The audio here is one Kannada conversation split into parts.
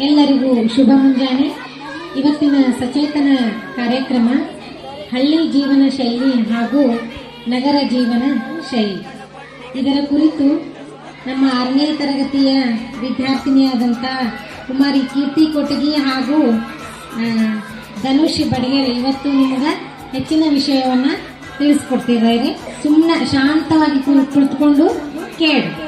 ಎಲ್ಲರಿಗೂ ಶುಭ ಮುಂಜಾನೆ. ಇವತ್ತಿನ ಸಚೇತನ ಕಾರ್ಯಕ್ರಮ ಹಳ್ಳಿ ಜೀವನ ಶೈಲಿ ಹಾಗೂ ನಗರ ಜೀವನ ಶೈಲಿ. ಇದರ ಕುರಿತು ನಮ್ಮ ಆರನೇ ತರಗತಿಯ ವಿದ್ಯಾರ್ಥಿನಿಯಾದಂಥ ಕುಮಾರಿ ಕೀರ್ತಿ ಕೊಟಗಿ ಹಾಗೂ ಧನುಷಿ ಬಡಿಗೇರಿ ಇವತ್ತು ನಿಮಗೆ ಹೆಚ್ಚಿನ ವಿಷಯವನ್ನು ತಿಳಿಸ್ಕೊಡ್ತಿದ್ದಾರೆ. ಸುಮ್ಮನೆ ಶಾಂತವಾಗಿ ಕುಳ್- ಕುಳಿತುಕೊಂಡು ಕೇಳಿ.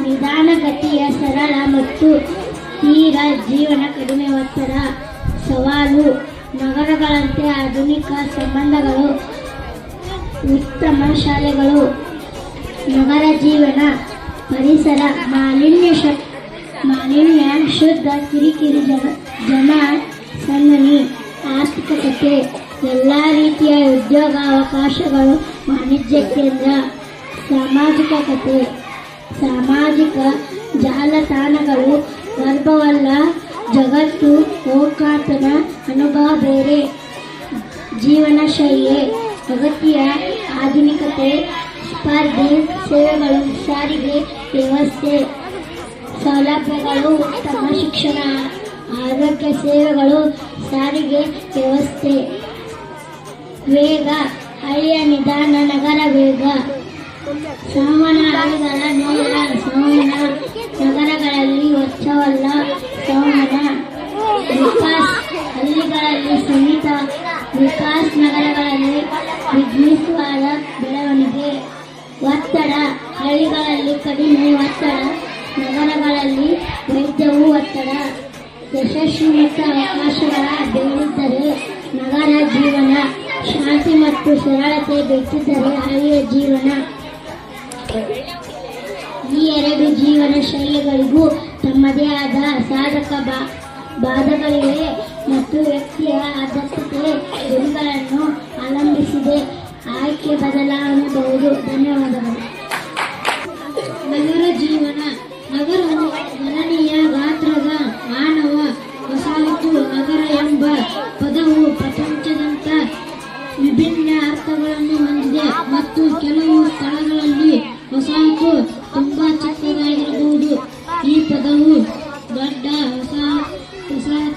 ನಿಧಾನಗತಿಯ ಸರಳ ಮತ್ತು ತೀರ ಜೀವನ ಕಡಿಮೆ ಒತ್ತಡ, ಸವಾಲು, ನಗರಗಳಂತೆ ಆಧುನಿಕ ಸಂಬಂಧಗಳು, ಉತ್ತಮ ಶಾಲೆಗಳು, ನಗರ ಜೀವನ, ಪರಿಸರ, ಮಾಲಿನ್ಯ ಮಾಲಿನ್ಯ, ಶುದ್ಧ ಕಿರಿಕಿರಿ ಜನ ಜನ ಸಂಗಣಿ ಆರ್ಥಿಕತೆ ಎಲ್ಲ ರೀತಿಯ ಉದ್ಯೋಗ ಅವಕಾಶಗಳು ವಾಣಿಜ್ಯ ಕೇಂದ್ರ, ಸಾಮಾಜಿಕ ಕತೆ. ಸಾಮಾಜಿಕ ಜಾಲತಾಣಗಳು, ಗರ್ಭವಲ್ಲ, ಜಗತ್ತು ಓಕಾತನ ಅನುಭವ ಬೇರೆ, ಜೀವನ ಶೈಲಿ ಅಗತ್ಯ ಆಧುನಿಕತೆ, ಸ್ಪರ್ಧೆ, ಸೇವೆಗಳು ಸಾರಿಗೆ ವ್ಯವಸ್ಥೆ, ಸೌಲಭ್ಯಗಳು, ಉತ್ತಮ ಶಿಕ್ಷಣ, ಆರೋಗ್ಯ ಸೇವೆಗಳು, ಸಾರಿಗೆ ವ್ಯವಸ್ಥೆ, ವೇಗ ಹಳ್ಳಿಯ ನಿಧಾನ, ನಗರ ವೇಗ. ಸಂವಹನ ನಗರಗಳಲ್ಲಿ ವರ್ಷವಲ್ಲ ಸೋಮನ ವಿಕಾಸ್ ಹಳ್ಳಿಗಳಲ್ಲಿ ಸಮೀತ ವಿಕಾಸ್ ನಗರಗಳಲ್ಲಿ ವಿಘ್ನಿಸುವಾದ ಬೆಳವಣಿಗೆ ಒತ್ತಡ ಹಳ್ಳಿಗಳಲ್ಲಿ ಕಡಿಮೆ ಒತ್ತಡ ನಗರಗಳಲ್ಲಿ ವೈದ್ಯವು ಒತ್ತಡ ಯಶಸ್ವಿ ಮತ್ತು ಅವಕಾಶಗಳ ಬೇಡಿದ್ದರೆ ನಗರ ಜೀವನ ಶಾಂತಿ ಮತ್ತು ಸರಳತೆ ಬೆಚ್ಚಿದ್ದರೆ ಹಳ್ಳಿಯ ಜೀವನ ಈ ಎರಡು ಜೀವನ ಶೈಲಿಗಳಿಗೂ ತಮ್ಮದೇ ಆದ ಸಾಧಕ ಬಾಧಗಳಿವೆ ಮತ್ತು ವ್ಯಕ್ತಿಯ ಆದರ್ಶತೆ ಗುರಿಗಳನ್ನು ಅವಲಂಬಿಸಿದೆ. ಆಯ್ಕೆ ಬದಲಾವಣೆಬಹುದು ಧನ್ಯವಾದಗಳು. ನಗರ ಜೀವನ ನಗರವು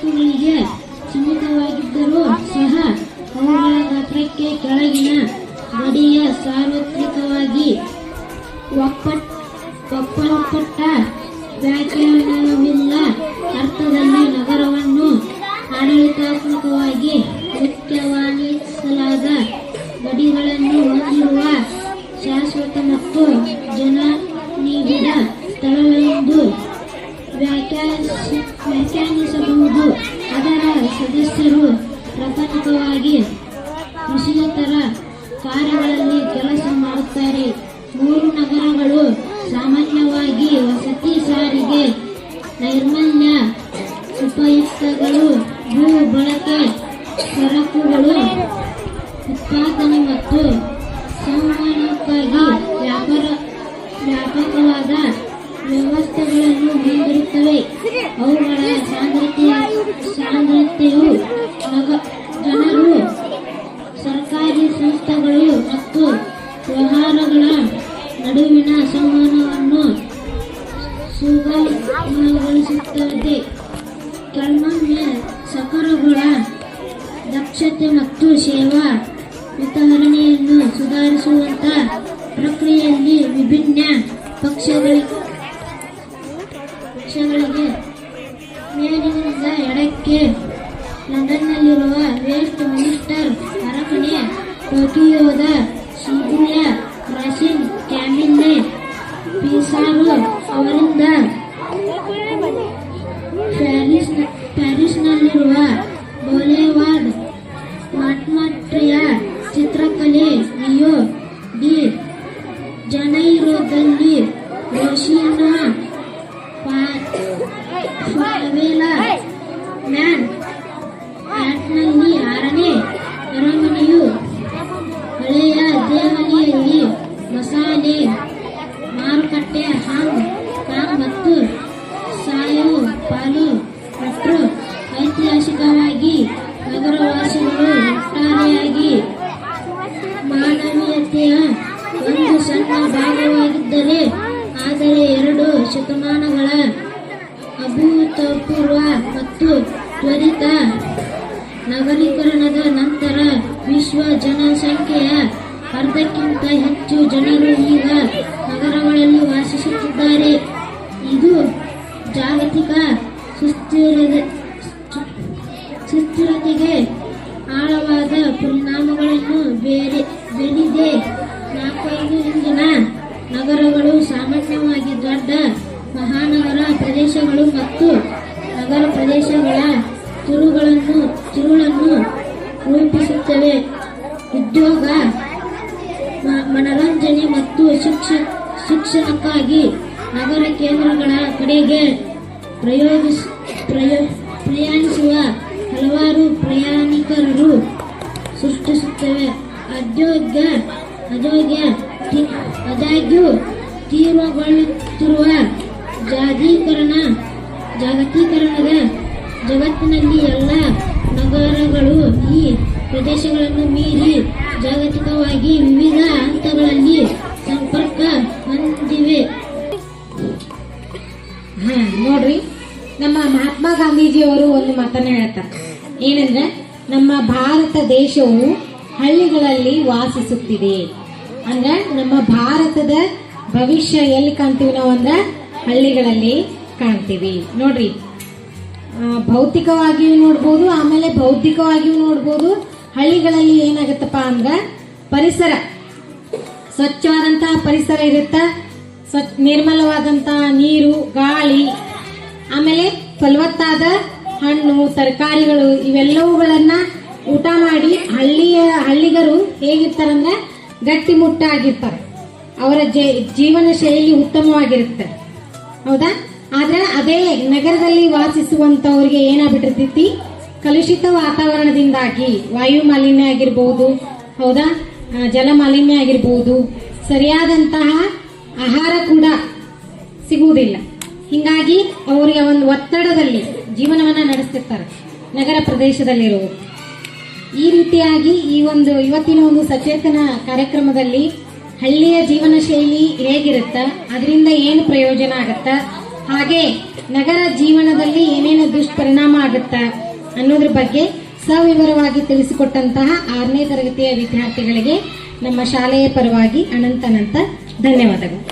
我给你一件。ಸದಸ್ಯರು ಪ್ರಾಥಮಿಕವಾಗಿ ಕೃಷಿಯೇತರ ಕಾರ್ಯಗಳಲ್ಲಿ ಕೆಲಸ ಮಾಡುತ್ತಾರೆ. ಮೂರು ನಗರಗಳು ಸಾಮಾನ್ಯವಾಗಿ ವಸತಿ ಸಾರಿಗೆ, ನೈರ್ಮಲ್ಯ ಉಪಯುಕ್ತಗಳು, ಭೂ ಬಳಕೆ, ಸರಕುಗಳು, ಉತ್ಪಾದನೆ ಮತ್ತು ಸಂವಹನಕ್ಕಾಗಿ ವ್ಯಾಪಾರ, ವ್ಯಾಪಕವಾದ ವ್ಯವಸ್ಥೆಗಳನ್ನು ಹೊಂದಿರುತ್ತವೆ. ಅವುಗಳ ಸಾಂದ್ರತೆಯ, ಸಾಂದ್ರತೆಯು ದಕ್ಷತೆ ಮತ್ತು ಸೇವಾ ವಿತರಣೆಯನ್ನು ಸುಧಾರಿಸುವಂತ ಪ್ರಕ್ರಿಯೆಯಲ್ಲಿ ವಿಭಿನ್ನ ಪಕ್ಷಗಳಿಗೆ ಪಕ್ಷಗಳಿಗೆ ಮೇಲಿನಿಂದ ಎಡಕ್ಕೆ ಜನಸಂಖ್ಯೆಯ ಅರ್ಧಕ್ಕಿಂತ ಹೆಚ್ಚು ಜನರು ಈಗ ನಗರಗಳಲ್ಲಿ ವಾಸಿಸುತ್ತಿದ್ದಾರೆ. ಇದು ಜಾಗತಿಕ ಸುಸ್ಥಿರ ಸುಸ್ಥಿರತೆಗೆ ಆಳವಾದ ಪರಿಣಾಮಗಳನ್ನು ಬೇರೆ ಬೆಳೆದಿದೆ ನಾಲ್ಕೈದು ಇಂದಿನ ನಗರಗಳು ಸಾಮಾನ್ಯವಾಗಿ ದೊಡ್ಡ ಮನರಂಜನೆ ಮತ್ತು ಶಿಕ್ಷ ಶಿಕ್ಷಣಕ್ಕಾಗಿ ನಗರ ಕೇಂದ್ರಗಳ ಕಡೆಗೆ ಪ್ರಯೋಗಿಸ ಪ್ರಯೋ ಪ್ರಯಾಣಿಸುವ ಹಲವಾರು ಪ್ರಯಾಣಿಕರು ಸೃಷ್ಟಿಸುತ್ತವೆ. ಅದ್ಯೋಗ್ಯ ಅಯೋಗ್ಯ ಆದಾಗ್ಯೂ ತೀವ್ರಗೊಳ್ಳುತ್ತಿರುವ ಜಾಗೀಕರಣ ಜಾಗತೀಕರಣದ ಜಗತ್ತಿನಲ್ಲಿ ಎಲ್ಲ ನಗರಗಳು ಈ ಪ್ರದೇಶಗಳನ್ನು ಮೀರಿ ಜಾಗತಿಕವಾಗಿ ವಿವಿಧ ಹಂತಗಳಲ್ಲಿ ಸಂಪರ್ಕ ಹೊಂದಿವೆ. ಹಾ, ನೋಡ್ರಿ. ನಮ್ಮ ಮಹಾತ್ಮ ಗಾಂಧೀಜಿಯವರು ಒಂದು ಮಾತನ್ನ ಹೇಳ್ತಾರೆ. ಏನಂದ್ರೆ, ನಮ್ಮ ಭಾರತ ದೇಶವು ಹಳ್ಳಿಗಳಲ್ಲಿ ವಾಸಿಸುತ್ತಿದೆ. ಅಂದ್ರೆ, ನಮ್ಮ ಭಾರತದ ಭವಿಷ್ಯ ಎಲ್ಲಿ ಕಾಣ್ತೀವಿ ನಾವು ಅಂದ್ರೆ, ಹಳ್ಳಿಗಳಲ್ಲಿ ಕಾಣ್ತೀವಿ. ನೋಡ್ರಿ. ಭೌತಿಕವಾಗಿಯೂ ನೋಡ್ಬೋದು, ಆಮೇಲೆ ಬೌದ್ಧಿಕವಾಗಿಯೂ ನೋಡ್ಬೋದು ಹಳ್ಳಿಗಳಲ್ಲಿ ಏನಾಗುತ್ತಪ್ಪ ಅಂದ್ರೆ ಪರಿಸರ. ಸ್ವಚ್ಛವಾದಂತಹ ಪರಿಸರ ಇರುತ್ತ? ಸ್ವಚ್ಛ ನೀರು, ಗಾಳಿ, ಆಮೇಲೆ ಫಲವತ್ತಾದ ಹಣ್ಣು, ತರಕಾರಿಗಳು ಇವೆಲ್ಲವುಗಳನ್ನ ಊಟ ಮಾಡಿ ಹಳ್ಳಿಯ ಹಳ್ಳಿಗರು ಹೇಗಿರ್ತಾರಂದ್ರೆ ಗಟ್ಟಿಮುಟ್ಟಾಗಿರ್ತಾರೆ. ಅವರ ಜೆ- ಜೀವನ ಶೈಲಿ ಉತ್ತಮವಾಗಿರುತ್ತೆ. ಹೌದಾ? ಆದ್ರೆ ಅದೇ ನಗರದಲ್ಲಿ ವಾಸಿಸುವಂತವ್ರಿಗೆ ಏನಾಗ್ಬಿಟ್ಟಿರ್ತೈತಿ? ಕಲುಷಿತ ವಾತಾವರಣದಿಂದಾಗಿ ವಾಯು ಮಾಲಿನ್ಯ ಆಗಿರ್ಬೋದು, ಹೌದಾ? ಜಲ ಮಾಲಿನ್ಯ ಆಗಿರ್ಬೋದು, ಸರಿಯಾದಂತಹ ಆಹಾರ ಕೂಡ ಸಿಗುವುದಿಲ್ಲ. ಹಿಂಗಾಗಿ ಅವರಿಗೆ ಒಂದು ಒತ್ತಡದಲ್ಲಿ ಜೀವನವನ್ನ ನಡೆಸ್ತಿರ್ತಾರೆ, ನಗರ ಪ್ರದೇಶದಲ್ಲಿರುವುದು. ಈ ರೀತಿಯಾಗಿ ಈ ಒಂದು ಇವತ್ತಿನ ಒಂದು ಸಚೇತನ ಕಾರ್ಯಕ್ರಮದಲ್ಲಿ ಹಳ್ಳಿಯ ಜೀವನ ಶೈಲಿ ಹೇಗಿರುತ್ತ, ಅದರಿಂದ ಏನು ಪ್ರಯೋಜನ ಆಗುತ್ತಾ, ಹಾಗೆ ನಗರ ಜೀವನದಲ್ಲಿ ಏನೇನು ದುಷ್ಪರಿಣಾಮ ಆಗುತ್ತ ಅನ್ನೋದ್ರ ಬಗ್ಗೆ ಸವಿವರವಾಗಿ ತಿಳಿಸಿಕೊಟ್ಟಂತಹ ಆರನೇ ತರಗತಿಯ ವಿದ್ಯಾರ್ಥಿಗಳಿಗೆ ನಮ್ಮ ಶಾಲೆಯ ಪರವಾಗಿ ಅನಂತ ಅನಂತ ಧನ್ಯವಾದಗಳು.